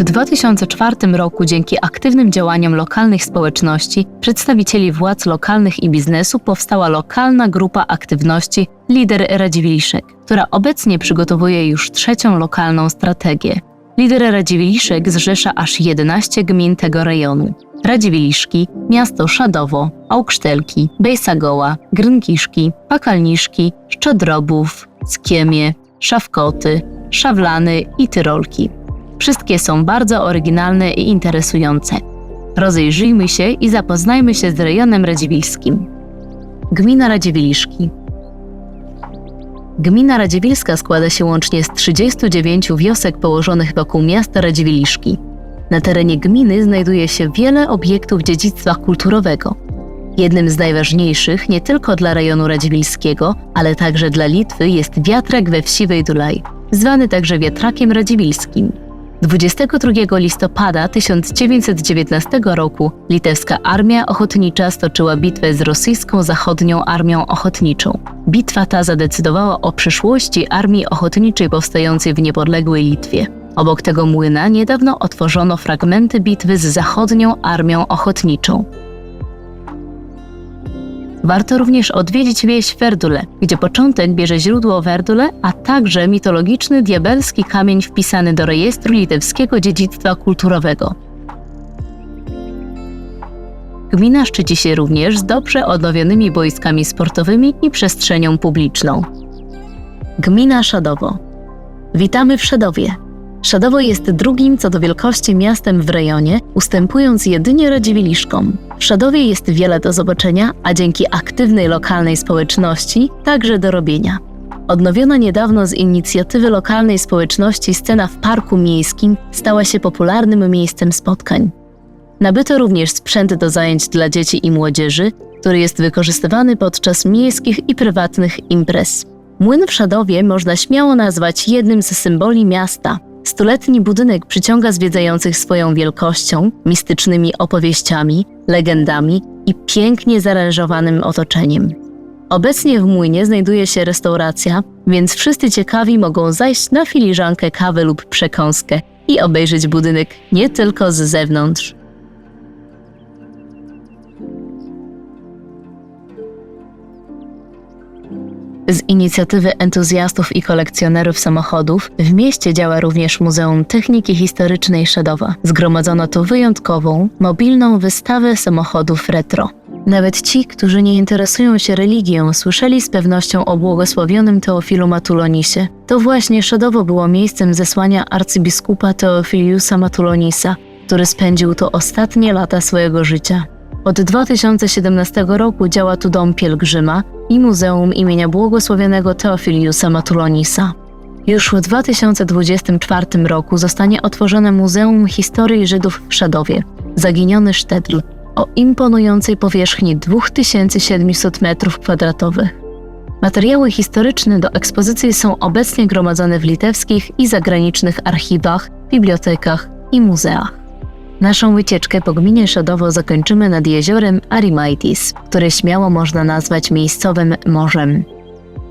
W 2004 roku dzięki aktywnym działaniom lokalnych społeczności, przedstawicieli władz lokalnych i biznesu powstała lokalna grupa aktywności Lider Radziwiłszek, która obecnie przygotowuje już trzecią lokalną strategię. Lider Radziwiłszek zrzesza aż 11 gmin tego rejonu. Radziwiłszki, miasto Szadowo, Augsztelki, Bejsagoła, Grynkiszki, Pakalniszki, Szczodrobów, Skiemie, Szawkoty, Szawlany i Tyrolki. Wszystkie są bardzo oryginalne i interesujące. Rozejrzyjmy się i zapoznajmy się z rejonem radziwiłskim. Gmina Radziwiłszki Gmina Radziwiłska składa się łącznie z 39 wiosek położonych wokół miasta Radziwiłszki. Na terenie gminy znajduje się wiele obiektów dziedzictwa kulturowego. Jednym z najważniejszych nie tylko dla rejonu radziwiłskiego, ale także dla Litwy jest wiatrak we wsi Wejdulaj, zwany także wiatrakiem radziwiłskim. 22 listopada 1919 roku litewska armia ochotnicza stoczyła bitwę z rosyjską zachodnią armią ochotniczą. Bitwa ta zadecydowała o przyszłości armii ochotniczej powstającej w niepodległej Litwie. Obok tego młyna niedawno otworzono fragmenty bitwy z zachodnią armią ochotniczą. Warto również odwiedzić wieś Werdule, gdzie początek bierze źródło Werdule, a także mitologiczny diabelski kamień wpisany do rejestru litewskiego dziedzictwa kulturowego. Gmina szczyci się również z dobrze odnowionymi boiskami sportowymi i przestrzenią publiczną. Gmina Szadowo. Witamy w Szadowie. Szadowo jest drugim co do wielkości miastem w rejonie, ustępując jedynie Radziwiłszkom. W Szadowie jest wiele do zobaczenia, a dzięki aktywnej lokalnej społeczności także do robienia. Odnowiona niedawno z inicjatywy lokalnej społeczności scena w parku miejskim stała się popularnym miejscem spotkań. Nabyto również sprzęt do zajęć dla dzieci i młodzieży, który jest wykorzystywany podczas miejskich i prywatnych imprez. Młyn w Szadowie można śmiało nazwać jednym z symboli miasta. Stuletni budynek przyciąga zwiedzających swoją wielkością, mistycznymi opowieściami, legendami i pięknie zaaranżowanym otoczeniem. Obecnie w młynie znajduje się restauracja, więc wszyscy ciekawi mogą zajść na filiżankę kawy lub przekąskę i obejrzeć budynek nie tylko z zewnątrz. Z inicjatywy entuzjastów i kolekcjonerów samochodów w mieście działa również Muzeum Techniki Historycznej Szadowa. Zgromadzono tu wyjątkową, mobilną wystawę samochodów retro. Nawet ci, którzy nie interesują się religią, słyszeli z pewnością o błogosławionym Teofilu Matulonisie. To właśnie Szadowo było miejscem zesłania arcybiskupa Teofiliusa Matulonisa, który spędził tu ostatnie lata swojego życia. Od 2017 roku działa tu dom pielgrzyma i Muzeum imienia błogosławionego Teofiliusa Matulonisa. Już w 2024 roku zostanie otworzone Muzeum Historii Żydów w Szadowie, Zaginiony Sztedl, o imponującej powierzchni 2700 m2. Materiały historyczne do ekspozycji są obecnie gromadzone w litewskich i zagranicznych archiwach, bibliotekach i muzeach. Naszą wycieczkę po gminie Szadowo zakończymy nad jeziorem Arimaitis, które śmiało można nazwać miejscowym morzem.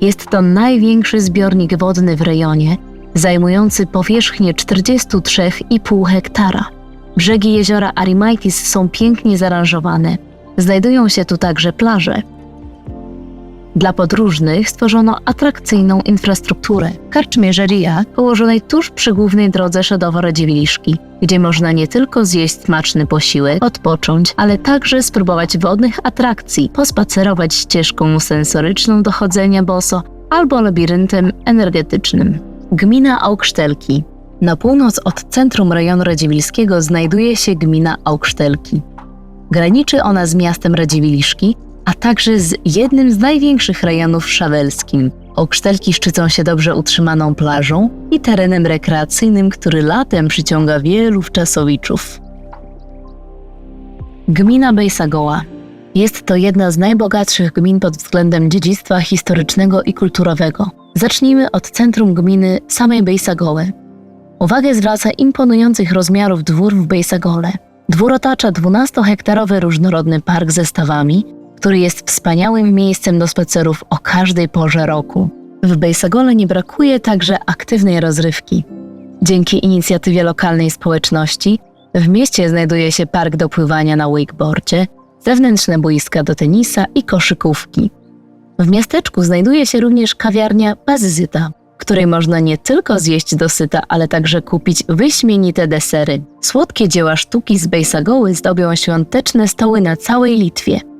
Jest to największy zbiornik wodny w rejonie, zajmujący powierzchnię 43,5 hektara. Brzegi jeziora Arimaitis są pięknie zaaranżowane. Znajdują się tu także plaże. Dla podróżnych stworzono atrakcyjną infrastrukturę karczmierzeria położonej tuż przy głównej drodze Szadowo-Radziwiłszki, gdzie można nie tylko zjeść smaczny posiłek, odpocząć, ale także spróbować wodnych atrakcji, pospacerować ścieżką sensoryczną do chodzenia boso albo labiryntem energetycznym. Gmina Augsztelki. Na północ od centrum rejonu radziwiłskiego znajduje się gmina Augsztelki. Graniczy ona z miastem Radziwiłszki, a także z jednym z największych rejonów szawelskim. Oksztelki szczycą się dobrze utrzymaną plażą i terenem rekreacyjnym, który latem przyciąga wielu wczasowiczów. Gmina Bejsagoła jest to jedna z najbogatszych gmin pod względem dziedzictwa historycznego i kulturowego. Zacznijmy od centrum gminy samej Bejsagoły. Uwagę zwraca imponujących rozmiarów dwór w Bejsagole. Dwór otacza 12-hektarowy różnorodny park ze stawami, który jest wspaniałym miejscem do spacerów o każdej porze roku. W Bejsagole nie brakuje także aktywnej rozrywki. Dzięki inicjatywie lokalnej społeczności w mieście znajduje się park do pływania na wakeboardzie, zewnętrzne boiska do tenisa i koszykówki. W miasteczku znajduje się również kawiarnia Bazyzyta, w której można nie tylko zjeść dosyta, ale także kupić wyśmienite desery. Słodkie dzieła sztuki z Bejsagoły zdobią świąteczne stoły na całej Litwie.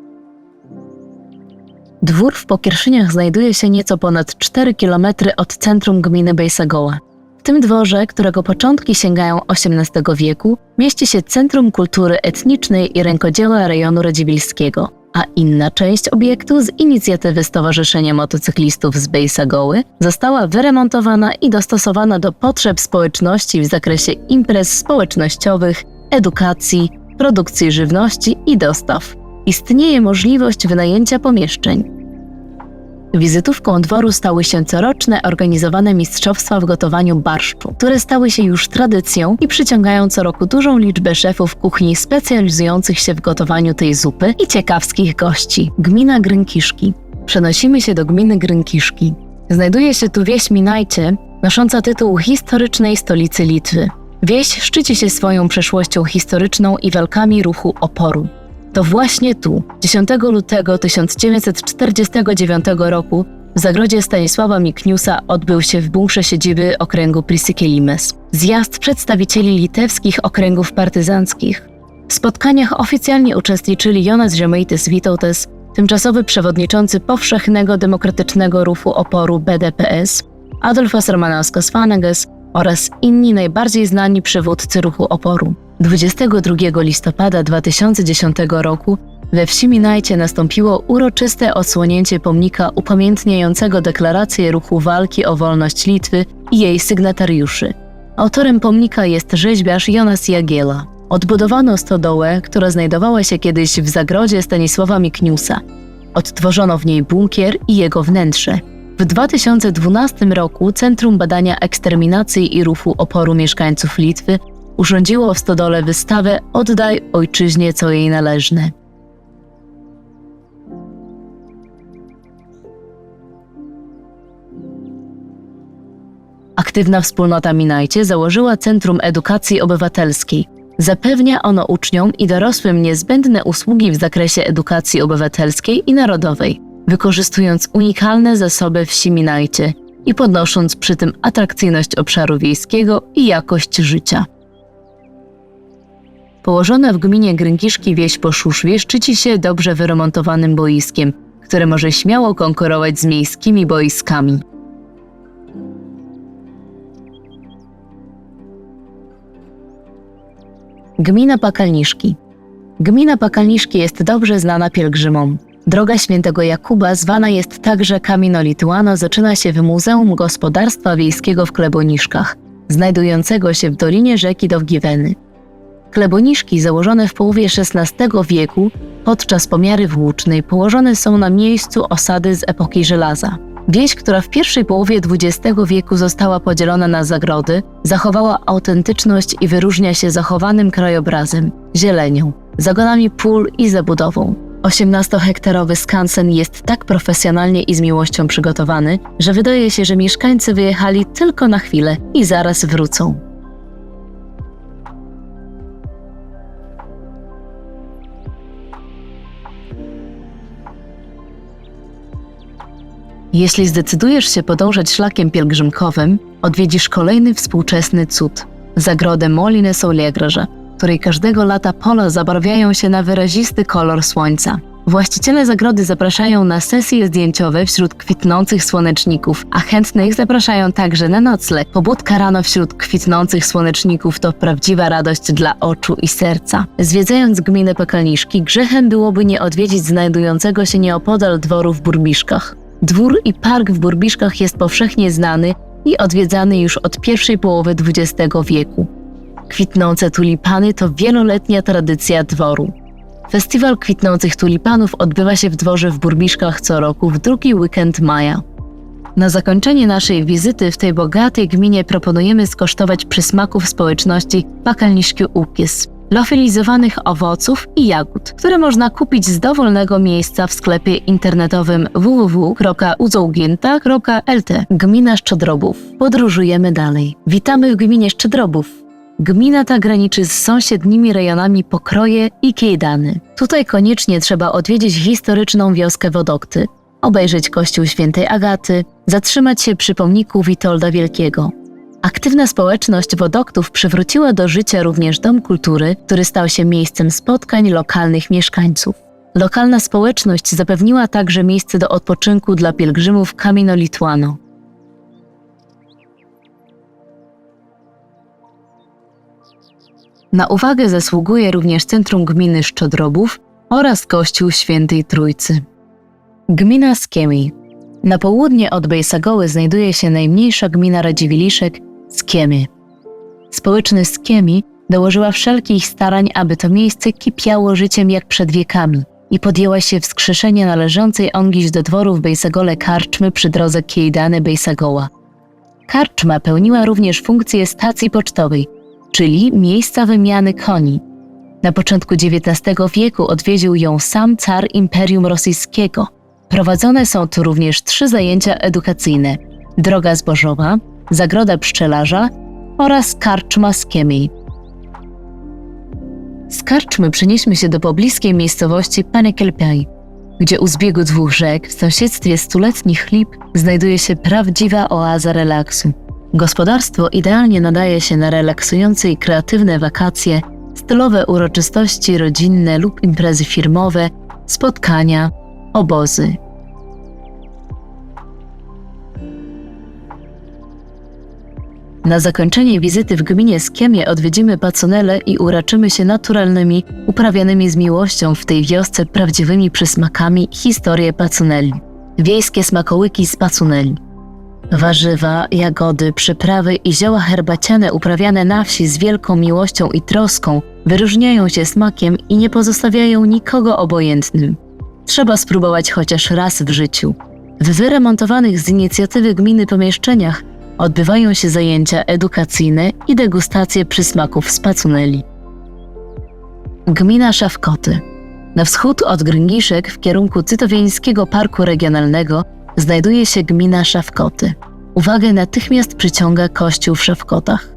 Dwór w Pokierszyniach znajduje się nieco ponad 4 km od centrum gminy Bejsagoła. W tym dworze, którego początki sięgają XVIII wieku, mieści się Centrum Kultury Etnicznej i Rękodzieła rejonu radziwiłskiego, a inna część obiektu z inicjatywy Stowarzyszenia Motocyklistów z Bejsagoły została wyremontowana i dostosowana do potrzeb społeczności w zakresie imprez społecznościowych, edukacji, produkcji żywności i dostaw. Istnieje możliwość wynajęcia pomieszczeń. Wizytówką dworu stały się coroczne organizowane mistrzostwa w gotowaniu barszczu, które stały się już tradycją i przyciągają co roku dużą liczbę szefów kuchni specjalizujących się w gotowaniu tej zupy i ciekawskich gości. Gmina Grynkiszki. Przenosimy się do gminy Grynkiszki. Znajduje się tu wieś Minajcie, nosząca tytuł historycznej stolicy Litwy. Wieś szczyci się swoją przeszłością historyczną i walkami ruchu oporu. To właśnie tu, 10 lutego 1949 roku, w zagrodzie Stanisława Mikniusa odbył się w bunkrze siedziby okręgu Prisikelimes zjazd przedstawicieli litewskich okręgów partyzanckich. W spotkaniach oficjalnie uczestniczyli Jonas Żemaitis Witautas, tymczasowy przewodniczący powszechnego demokratycznego ruchu oporu BDPS, Adolfas Romanauskas Fanegas oraz inni najbardziej znani przywódcy ruchu oporu. 22 listopada 2010 roku we wsi Minajcie nastąpiło uroczyste odsłonięcie pomnika upamiętniającego deklarację ruchu walki o wolność Litwy i jej sygnatariuszy. Autorem pomnika jest rzeźbiarz Jonas Jagiela. Odbudowano stodołę, która znajdowała się kiedyś w zagrodzie Stanisława Mikniusa. Odtworzono w niej bunkier i jego wnętrze. W 2012 roku Centrum Badania Eksterminacji i Ruchu Oporu Mieszkańców Litwy urządziło w stodole wystawę Oddaj ojczyźnie co jej należne. Aktywna wspólnota Minajcie założyła Centrum Edukacji Obywatelskiej. Zapewnia ono uczniom i dorosłym niezbędne usługi w zakresie edukacji obywatelskiej i narodowej, wykorzystując unikalne zasoby wsi Minajcie i podnosząc przy tym atrakcyjność obszaru wiejskiego i jakość życia. Położona w gminie Grynkiszki wieś po Szuszwie szczyci się dobrze wyremontowanym boiskiem, które może śmiało konkurować z miejskimi boiskami. Gmina Pakalniszki. Gmina Pakalniszki jest dobrze znana pielgrzymom. Droga Świętego Jakuba, zwana jest także Camino Lituano, zaczyna się w Muzeum Gospodarstwa Wiejskiego w Kleboniszkach, znajdującego się w dolinie rzeki Dowgiweny. Kleboniszki założone w połowie XVI wieku podczas pomiary włócznej położone są na miejscu osady z epoki żelaza. Wieś, która w pierwszej połowie XX wieku została podzielona na zagrody, zachowała autentyczność i wyróżnia się zachowanym krajobrazem, zielenią, zagonami pól i zabudową. 18-hektarowy skansen jest tak profesjonalnie i z miłością przygotowany, że wydaje się, że mieszkańcy wyjechali tylko na chwilę i zaraz wrócą. Jeśli zdecydujesz się podążać szlakiem pielgrzymkowym, odwiedzisz kolejny współczesny cud zagrodę Moline Saulegrze, której każdego lata pola zabarwiają się na wyrazisty kolor słońca. Właściciele zagrody zapraszają na sesje zdjęciowe wśród kwitnących słoneczników, a chętnych zapraszają także na nocleg. Pobudka rano wśród kwitnących słoneczników to prawdziwa radość dla oczu i serca. Zwiedzając gminę Pekalniszki, grzechem byłoby nie odwiedzić znajdującego się nieopodal dworu w Burbiszkach. Dwór i park w Burbiszkach jest powszechnie znany i odwiedzany już od pierwszej połowy XX wieku. Kwitnące tulipany to wieloletnia tradycja dworu. Festiwal kwitnących tulipanów odbywa się w dworze w Burbiszkach co roku w drugi weekend maja. Na zakończenie naszej wizyty w tej bogatej gminie proponujemy skosztować przysmaków społeczności Pakalniszki Ukis. Lofilizowanych owoców i jagód, które można kupić z dowolnego miejsca w sklepie internetowym www.uzougięta.lt. Gmina Szczodrobów. Podróżujemy dalej. Witamy w gminie Szczodrobów. Gmina ta graniczy z sąsiednimi rejonami Pokroje i Kiedany. Tutaj koniecznie trzeba odwiedzić historyczną wioskę Wodokty, obejrzeć kościół świętej Agaty, zatrzymać się przy pomniku Witolda Wielkiego. Aktywna społeczność Wodoktów przywróciła do życia również Dom Kultury, który stał się miejscem spotkań lokalnych mieszkańców. Lokalna społeczność zapewniła także miejsce do odpoczynku dla pielgrzymów Camino Lituano. Na uwagę zasługuje również Centrum Gminy Szczodrobów oraz Kościół Świętej Trójcy. Gmina Skiemi. Na południe od Bejsagoły znajduje się najmniejsza gmina Radziwiliszek Skiemy. Społeczność Skiemi dołożyła wszelkich starań, aby to miejsce kipiało życiem jak przed wiekami i podjęła się wskrzeszenia należącej ongiś do dworu w Bejsagole karczmy przy drodze Kiejdany-Bejsagoła. Karczma pełniła również funkcję stacji pocztowej, czyli miejsca wymiany koni. Na początku XIX wieku odwiedził ją sam car Imperium Rosyjskiego. Prowadzone są tu również trzy zajęcia edukacyjne: droga zbożowa, zagroda pszczelarza oraz karczma z Kiemi. Z karczmy przenieśmy się do pobliskiej miejscowości Panekelpiaj, gdzie u zbiegu dwóch rzek, w sąsiedztwie stuletnich lip, znajduje się prawdziwa oaza relaksu. Gospodarstwo idealnie nadaje się na relaksujące i kreatywne wakacje, stylowe uroczystości rodzinne lub imprezy firmowe, spotkania, obozy. Na zakończenie wizyty w gminie Skiemie odwiedzimy Pacunele i uraczymy się naturalnymi, uprawianymi z miłością w tej wiosce prawdziwymi przysmakami historię Pacuneli. Wiejskie smakołyki z Pacuneli. Warzywa, jagody, przyprawy i zioła herbaciane uprawiane na wsi z wielką miłością i troską wyróżniają się smakiem i nie pozostawiają nikogo obojętnym. Trzeba spróbować chociaż raz w życiu. W wyremontowanych z inicjatywy gminy pomieszczeniach odbywają się zajęcia edukacyjne i degustacje przysmaków z pacuneli. Gmina Szafkoty. Na wschód od Gryngiszek w kierunku Cytowieńskiego Parku Regionalnego znajduje się gmina Szafkoty. Uwagę natychmiast przyciąga kościół w Szafkotach.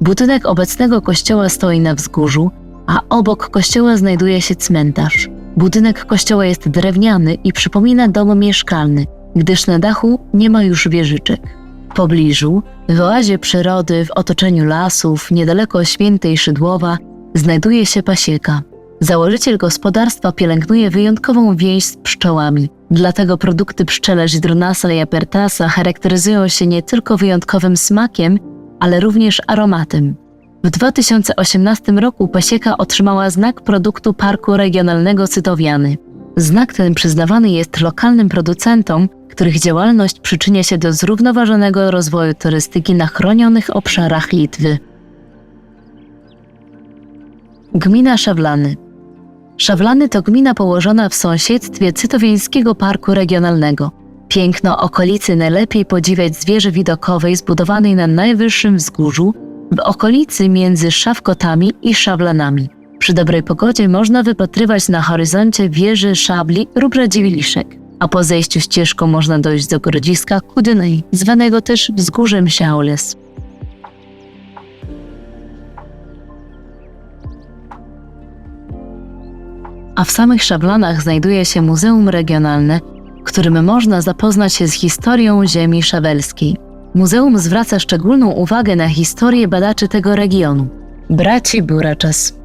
Budynek obecnego kościoła stoi na wzgórzu, a obok kościoła znajduje się cmentarz. Budynek kościoła jest drewniany i przypomina dom mieszkalny, gdyż na dachu nie ma już wieżyczek. Pobliżu, w oazie przyrody, w otoczeniu lasów, niedaleko świętej Szydłowa, znajduje się pasieka. Założyciel gospodarstwa pielęgnuje wyjątkową więź z pszczołami. Dlatego produkty pszczele Żidrunasa i Apertasa charakteryzują się nie tylko wyjątkowym smakiem, ale również aromatem. W 2018 roku pasieka otrzymała znak produktu Parku Regionalnego Cytowiany. Znak ten przyznawany jest lokalnym producentom, których działalność przyczynia się do zrównoważonego rozwoju turystyki na chronionych obszarach Litwy. Gmina Szawlany Szawlany to gmina położona w sąsiedztwie Cytowieńskiego Parku Regionalnego. Piękno okolicy najlepiej podziwiać z wieży widokowej zbudowanej na najwyższym wzgórzu, w okolicy między Szawkotami i Szawlanami. Przy dobrej pogodzie można wypatrywać na horyzoncie wieży Szabli lub Radziwiłiszek, a po zejściu ścieżką można dojść do grodziska Kudynej, zwanego też Wzgórzem Siaules. a w samych Szablanach znajduje się Muzeum Regionalne, w którym można zapoznać się z historią ziemi szabelskiej. Muzeum zwraca szczególną uwagę na historię badaczy tego regionu. Braci Buraczas.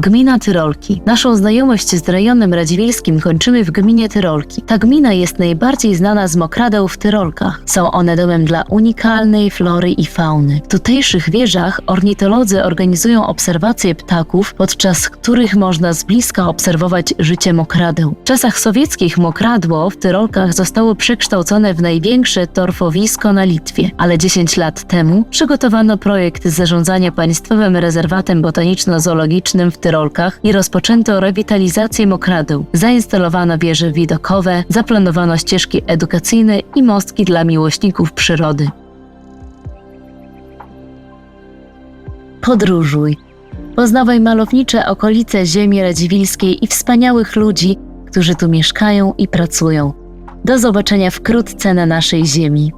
Gmina Tyrolki. Naszą znajomość z rejonem radziwielskim kończymy w gminie Tyrolki. Ta gmina jest najbardziej znana z mokradeł w Tyrolkach. Są one domem dla unikalnej flory i fauny. W tutejszych wieżach ornitolodzy organizują obserwacje ptaków, podczas których można z bliska obserwować życie mokradeł. W czasach sowieckich mokradło w Tyrolkach zostało przekształcone w największe torfowisko na Litwie, ale 10 lat temu przygotowano projekt zarządzania Państwowym Rezerwatem Botaniczno-Zoologicznym w Tyrolkach i rozpoczęto rewitalizację mokradeł. Zainstalowano wieże widokowe, zaplanowano ścieżki edukacyjne i mostki dla miłośników przyrody. Podróżuj. Poznawaj malownicze okolice ziemi radziwiłskiej i wspaniałych ludzi, którzy tu mieszkają i pracują. Do zobaczenia wkrótce na naszej ziemi.